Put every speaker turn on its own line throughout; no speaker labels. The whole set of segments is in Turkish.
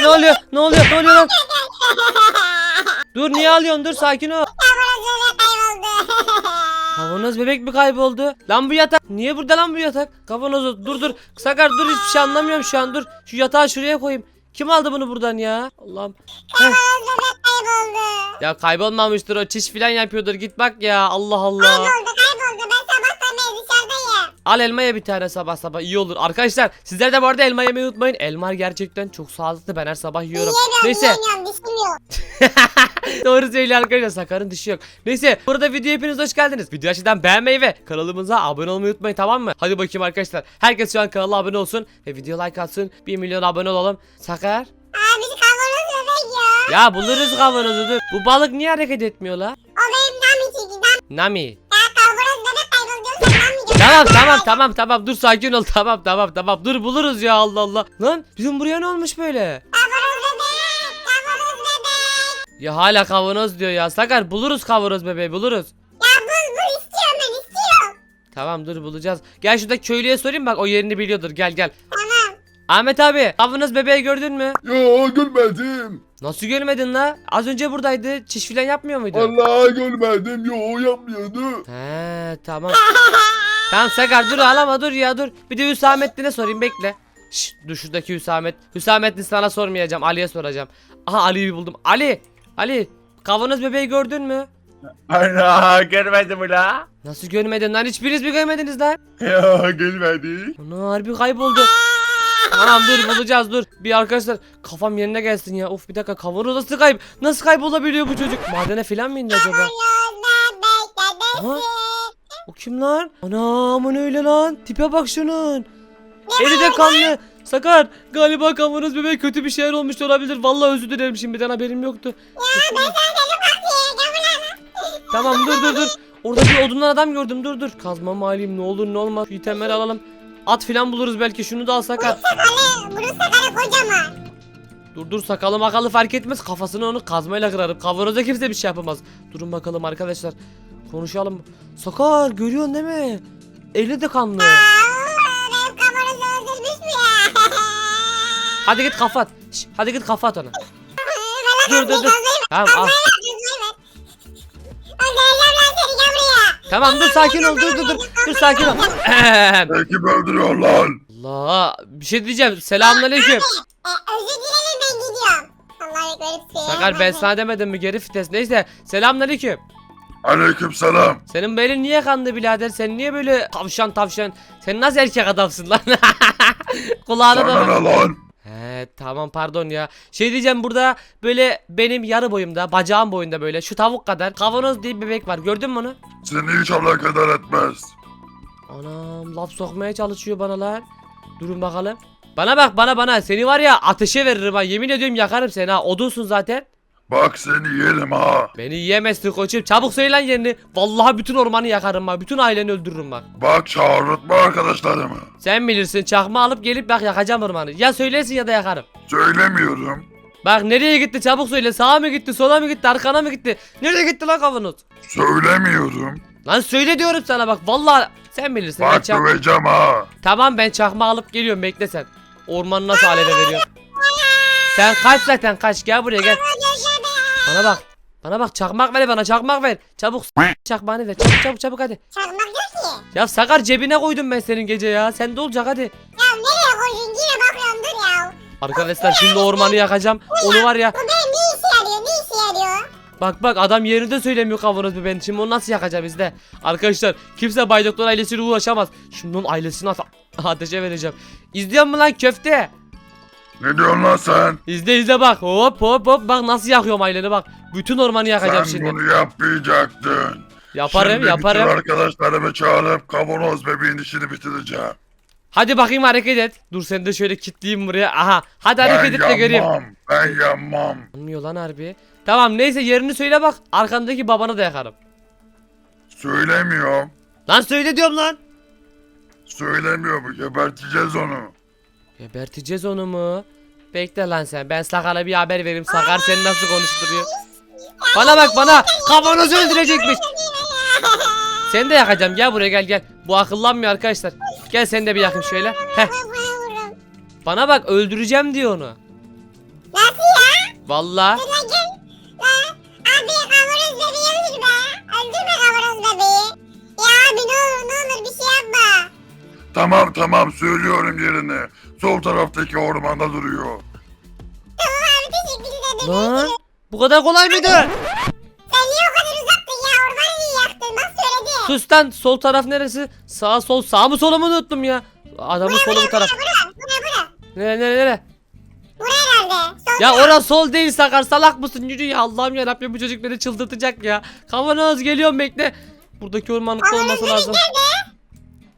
ne oluyor? Ne oluyor? Ne oluyor lan? Dur niye alıyorsun? Dur sakin ol. Kavanoz bebek mi kayboldu? Lan bu yatak. Niye burada lan bu yatak? Kavanozu dur dur. Sakar dur hiçbir şey anlamıyorum şu an dur. Şu yatağı şuraya koyayım. Kim aldı bunu buradan ya? Allah'ım. Heh.
Kavanozlarla kayboldu.
Ya kaybolmamıştır o çiş filan yapıyordur git bak ya Allah Allah.
Kayboldu.
Al elma ye bir tane sabah sabah iyi olur. Arkadaşlar sizler de bu arada elma yemeyi unutmayın. Elma gerçekten çok sağlıklı ben her sabah yiyorum.
Yiyemiyorum
Neyse
yiyemiyorum dişim yok.
doğru söylüyor arkadaşlar Sakar'ın dişi yok. Neyse burada video hepiniz hoş geldiniz. Video açıdan beğenmeyi ve kanalımıza abone olmayı unutmayın tamam mı? Hadi bakayım arkadaşlar. Herkes şu an kanala abone olsun ve video like atsın. 1 milyon abone olalım. Sakar.
Abi kavanoz bebek ya.
Ya buluruz kavanozu dur. Bu balık niye hareket etmiyor la?
O benim. Nam.
Nami. Tamam tamam tamam tamam dur sakin ol tamam tamam tamam dur buluruz ya Allah Allah. Lan bizim buraya ne olmuş böyle? Ya hala kavanoz diyor ya. Sakar buluruz kavanoz bebeği buluruz.
Ya bul bul istiyorum ben istiyorum.
Tamam dur bulacağız. Gel şurada köylüye sorayım bak o yerini biliyordur. Gel gel.
Tamam.
Ahmet abi kavanoz bebeği gördün mü?
Yo görmedim.
Nasıl görmedin la? Az önce buradaydı. Çiş filan yapmıyor muydu?
Allah görmedim. Yo yapmıyordu.
He tamam. tamam Sakar dur ağlama dur ya dur. Bir de Hüsamettin'e sorayım bekle. Şşt dur şuradaki Hüsamet. Hüsamettin sana sormayacağım. Ali'ye soracağım. Aha Ali'yi buldum. Ali. Ali. Kavanoz bebeği gördün mü?
Ana görmedim ula.
Nasıl görmedin lan? Hiçbiriniz mi görmediniz lan?
Yo görmedim.
Ana harbi kayboldu. Tamam dur bulacağız dur. Bir arkadaşlar kafam yerine gelsin ya. Of bir dakika kavanoz nasıl kayıp? Nasıl kaybolabiliyor bu çocuk? Madene filan mı indi acaba? Aha. O kim lan? Ana aman öyle lan. Tipe bak şunun. Eli de kanlı. Sakar galiba kavanoz bebeğe kötü bir şeyler olmuş olabilir. Vallahi özür dilerim şimdiden haberim yoktu. Tamam dur dur dur. Orada bir odundan adam gördüm dur dur. Kazmamı alayım ne olur ne olmaz. Şu itemleri alalım. At filan buluruz belki şunu da al Sakar.
Bunun sakalı kocaman.
Dur dur sakalı makalı fark etmez kafasını onu kazmayla kırarım. Kavanoza kimse bir şey yapamaz. Durun bakalım arkadaşlar. Konuşalım. Sakar görüyorsun değil mi? Eli de kanlı.
Aa, benim kavanozu öldürmüş mü ya?
Hadi git kafa at. Şş, hadi git kafa at ona. Dur dur dur. Tamam al.
Öldüreceğim lan seni gel buraya.
Tamam dur sakin ol dur dur dur. Dur sakin ol. Ahem.
Kim öldürüyor lan?
Allah bir şey diyeceğim. Selamünaleyküm.
E, özür dilerim ben gidiyorum. Allah'a ekber.
Sakar ben sana demedim mi geri vites. Neyse selamünaleyküm.
Aleyküm selam.
Senin belin niye kandı birader? Sen niye böyle tavşan tavşan? Sen nasıl erkek adamsın lan? Kulağına da bak.
Sana ne lan?
He tamam pardon ya. Şey diyeceğim burada böyle benim yarı boyumda bacağım boyunda böyle şu tavuk kadar kavanoz diye bir bebek var gördün mü onu?
Seni hiç alakadar etmez.
Anam laf sokmaya çalışıyor bana lan. Durun bakalım. Bana bak bana bana seni var ya ateşe veririm ha yemin ediyorum yakarım seni ha odunsun zaten.
Bak seni yerim ha.
Beni yiyemezsin koçum çabuk söyle lan yerini. Vallahi bütün ormanı yakarım ha bütün aileni öldürürüm bak.
Bak çağırtma arkadaşlarımı.
Sen bilirsin çakma alıp gelip bak yakacağım ormanı. Ya söylesin ya da yakarım.
Söylemiyorum.
Bak nereye gitti çabuk söyle sağa mı gitti sola mı gitti arkana mı gitti? Nereye gitti lan kavanoz?
Söylemiyorum.
Lan söyle diyorum sana bak vallahi sen bilirsin. Ben
Bak
çak-
döveceğim ha.
Tamam ben çakma alıp geliyorum bekle sen. Ormanı nasıl aleve veriyorum. Sen kaç zaten kaç gel buraya gel. Bana bak. Bana bak çakmak ver bana çakmak ver. Çabuk çakmağını ver. Çabuk çabuk çabuk hadi.
Çakmak yok ki.
Ya sakar cebine koydum ben senin gece ya. Sen de olacak hadi.
Ya nereye koydun yine bakıyorum dur ya.
Arkadaşlar şimdi ormanı yakacağım. Onu var ya.
Bu benim ne işe yarıyor ne işe yarıyor?
Bak bak adam yerinde söylemiyor kavanoz bebeğini. Şimdi onu nasıl yakacağım bizde? Arkadaşlar kimse Bay Doktor ailesiyle uğraşamaz. Şimdi onun ailesini ate- ateşe vereceğim. İzliyor mu lan köfte?
Ne diyorsun lan sen?
İzle izle bak. Hop hop hop. Bak nasıl yakıyorum aileni bak. Bütün ormanı yakacağım
Sen
şimdi.
bunu yapmayacaktın.
Yaparım
Şimdi
yaparım.
bütün arkadaşlarımı çağırıp kavanoz bebeğin işini bitireceğim.
Hadi bakayım hareket et. Dur seni de şöyle kilitleyeyim buraya. Aha. Hadi hareket et de göreyim.
yanmam. Ben yanmam.
Anlıyor lan harbi. Tamam neyse yerini söyle bak. Arkandaki babanı da yakarım.
Söylemiyorum.
Lan söyle diyorum lan.
Söylemiyor bu. Geberteceğiz onu.
Geberteceğiz onu mu? Bekle lan sen. Ben Sakar'a bir haber vereyim. Sakar seni nasıl konuşturuyor. Bana bak bana. Kavanozu öldürecekmiş. Seni de yakacağım. Gel buraya gel gel. Bu akıllanmıyor arkadaşlar. Gel seni de bir yakayım şöyle. Heh. Bana bak öldüreceğim diyor onu.
Nasıl ya?
Vallahi.
Tamam tamam söylüyorum yerini. Sol taraftaki ormanda duruyor.
Tamam abi teşekkür ederim.
Lan. Bu kadar kolay mıydı?
Sen niye o kadar uzaktın ya? Ormanı niye yaktın? Bak söyledi.
Sus lan sol taraf neresi? Sağ sol sağ mı solu mu unuttum ya. Adamın solu bu taraf.
Bura, bura, bura.
Nere nere nere?
Buraya nerede? Sol
Ya orası sol değil Sakar salak mısın? Yürü ya Allah'ım yarabbim bu çocuk beni çıldırtacak ya. Kavanoz geliyorum bekle. Buradaki ormanlıkta olması lazım.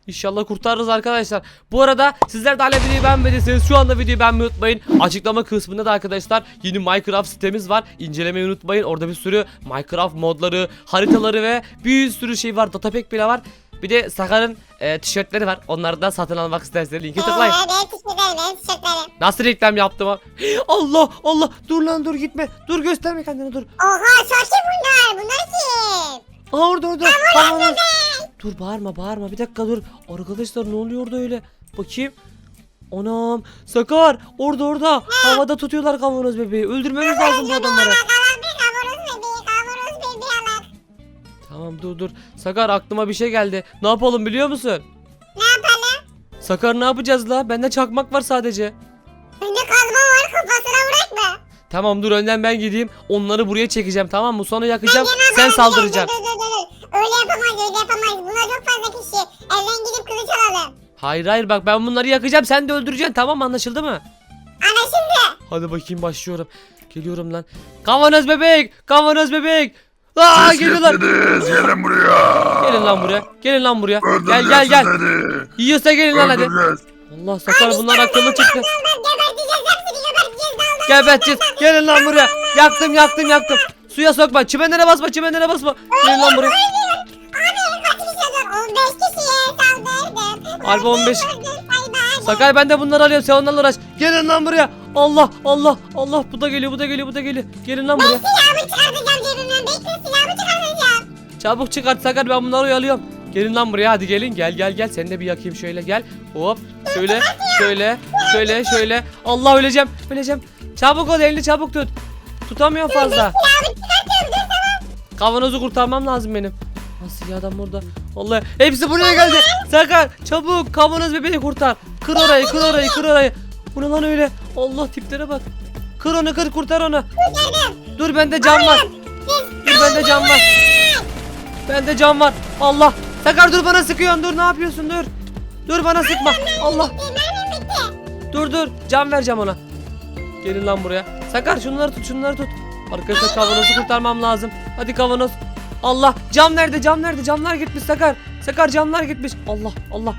İnşallah kurtarırız arkadaşlar. Bu arada sizler de hala videoyu beğenmediyseniz şu anda videoyu beğenmeyi unutmayın. Açıklama kısmında da arkadaşlar yeni Minecraft sitemiz var. İncelemeyi unutmayın. Orada bir sürü Minecraft modları, haritaları ve bir sürü şey var. Datapack bile var. Bir de Sakar'ın e, tişörtleri var. Onları da satın almak isterseniz linki tıklayın.
Tişörtlerim, tişörtlerim.
Nasıl reklam yaptım ha? Allah Allah dur lan dur gitme. Dur gösterme kendini dur.
Oha çok iyi bunlar. Bunlar kim?
Aa orada orada. Kavanoz. Dur bağırma bağırma bir dakika dur. Arkadaşlar ne oluyor orada öyle? Bakayım. Anam Sakar orada orada havada tutuyorlar kavanoz bebeği öldürmemiz lazım bu adamları.
Kalan bir kavanoz bebeği, kavanoz bebeği alak.
Tamam dur dur Sakar aklıma bir şey geldi ne yapalım biliyor musun?
Ne yapalım?
Sakar ne yapacağız la bende çakmak var sadece.
Bende kazma var kafasına vurak mı?
Tamam dur önden ben gideyim onları buraya çekeceğim tamam mı sonra yakacağım sen saldıracaksın.
Dur dur dur dur. Öyle yapamayız öyle yapamayız. Buna çok fazla kişi. Evden gidip kılıç alalım.
Hayır hayır bak ben bunları yakacağım sen de öldüreceksin tamam mı anlaşıldı mı?
Anlaşıldı.
Hadi bakayım başlıyorum. Geliyorum lan. Kavanoz bebek! Kavanoz bebek! Aa
Siz
geliyorlar.
Gelin buraya.
Gelin lan buraya. Gelin lan buraya. Gel gel gel. Yiyorsa gelin lan hadi.
Öldüreceğiz.
Allah sakar bunlar akıllı çıktı.
Daldan geberteceğiz hepsini geberteceğiz daldan.
Geberteceğiz. Gelin lan buraya. Yaktım yaktım yaktım. Suya sokma. Çimenlere basma. Çimenlere basma. Gelin lan buraya. Harbi 15.
Bay bay.
Sakar ben de bunları alıyorum. Sen onlarla uğraş. Gelin lan buraya. Allah Allah Allah. Bu da geliyor bu da geliyor bu da geliyor. Gelin lan buraya.
Silahımı çıkartacağım cebimden. Bekle silahımı çıkartacağım.
Çabuk çıkart Sakar ben bunları oyalıyorum. Gelin lan buraya hadi gelin gel gel gel seni de bir yakayım şöyle gel. Hop şöyle şöyle şöyle şöyle. Allah öleceğim öleceğim. Çabuk ol elini çabuk tut. Tutamıyorum fazla. Kavanozu kurtarmam lazım benim. Nasıl ya adam burada? Vallahi hepsi buraya geldi. Sakar çabuk kavanoz bebeği kurtar. Kır orayı kır orayı kır orayı. Bu ne lan öyle? Allah tiplere bak. Kır onu kır kurtar onu. Dur bende cam var. Dur bende cam var. Bende cam var. Allah. Sakar dur bana sıkıyorsun dur ne yapıyorsun dur. Dur bana sıkma. Allah. Dur dur cam vereceğim ona. Gelin lan buraya. Sakar şunları tut şunları tut. Arkadaşlar kavanozu kurtarmam lazım. Hadi kavanoz. Allah cam nerede cam nerede camlar gitmiş Sakar. Sakar camlar gitmiş. Allah Allah.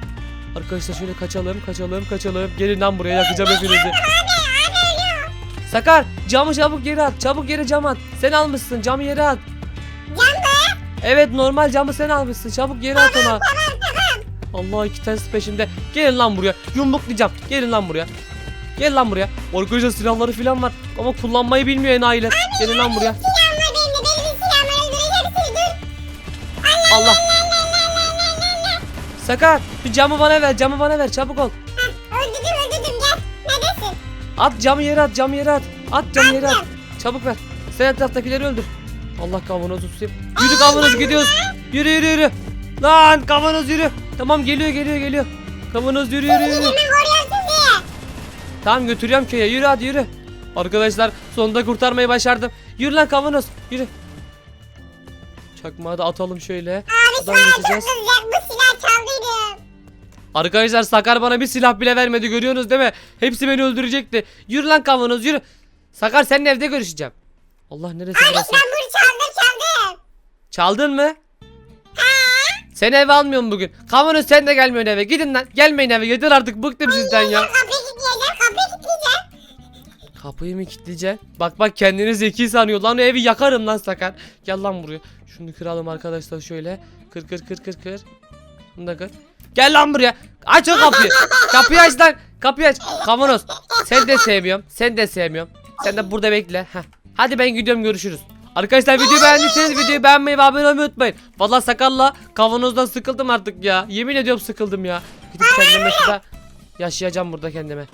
Arkadaşlar şöyle kaçalım kaçalım kaçalım. Gelin lan buraya yakacağım hepinizi. Sakar camı çabuk yere at. Çabuk yere cam at. Sen almışsın camı yere at.
Cam mı?
Evet normal camı sen almışsın. Çabuk yere at ona. Allah iki tanesi peşimde. Gelin lan buraya. Yumruklayacağım. Gelin lan buraya. Gel lan buraya. Arkadaşlar silahları falan var. Ama kullanmayı bilmiyor enayiler. Gelin lan buraya. Allah. Sakar bir camı bana ver. Camı bana ver. Çabuk ol.
Öldürdüm öldürdüm gel. Neredesin?
At camı yere at. Camı yere at. At camı yere at. Çabuk ver. Sen etraftakileri öldür. Allah kavanozu tutayım. Yürü kavanoz gidiyoruz. Yürü yürü yürü. Lan kavanoz yürü. Tamam geliyor geliyor geliyor. Kavanoz yürü yürü yürü. Tamam götürüyorum köye yürü hadi yürü. Arkadaşlar sonunda kurtarmayı başardım. Yürü lan kavanoz yürü. Çakmağı da atalım şöyle.
Abi
Buradan geçeceğiz.
kızacak. Bu silah çaldıydım.
Arkadaşlar Sakar bana bir silah bile vermedi görüyorsunuz değil mi? Hepsi beni öldürecekti. Yürü lan kavanoz yürü. Sakar seninle evde görüşeceğim. Allah neresi
Abi
burası?
ben bunu çaldım çaldım.
Çaldın mı? Seni eve almıyorum bugün. Kavanoz sen de gelmiyorsun eve. Gidin lan. Gelmeyin eve. Yeter artık bıktım sizden ya.
Kapıyı kilitleyeceğim kapıyı.
Kapıyı mı kilitleyeceksin? Bak bak kendini zeki sanıyor. Lan evi yakarım lan Sakar. Gel lan buraya. Şunu kıralım arkadaşlar şöyle. Kır kır kır kır kır. Bunu da kır. Gel lan buraya. Aç o kapıyı. kapıyı aç lan. Kapıyı aç. Kavanoz. Sen de sevmiyorum. Sen de sevmiyorum. Sen de burada bekle. Heh. Hadi ben gidiyorum görüşürüz. Arkadaşlar videoyu beğendiyseniz videoyu beğenmeyi ve abone olmayı unutmayın. Valla sakalla kavanozdan sıkıldım artık ya. Yemin ediyorum sıkıldım ya. Gidip kendime şurada yaşayacağım burada kendime.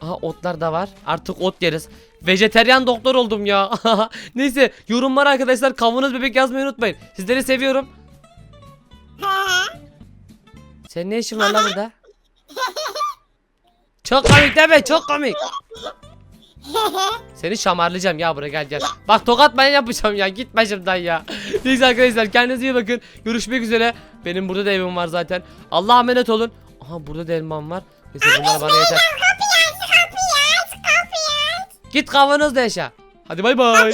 Aha otlar da var. Artık ot yeriz. Vejeteryan doktor oldum ya. Neyse yorumlara arkadaşlar kavanoz bebek yazmayı unutmayın. Sizleri seviyorum. Senin ne işin var lan burada? Çok komik deme çok komik. Seni şamarlayacağım ya buraya gel gel. Bak tokat ben yapacağım ya git başımdan ya. Neyse arkadaşlar kendinize iyi bakın. Görüşmek üzere. Benim burada da evim var zaten. Allah'a emanet olun. Aha burada da elmam var. Neyse bunlar bana yeter. Git kavanozda yaşa. Hadi bay bay.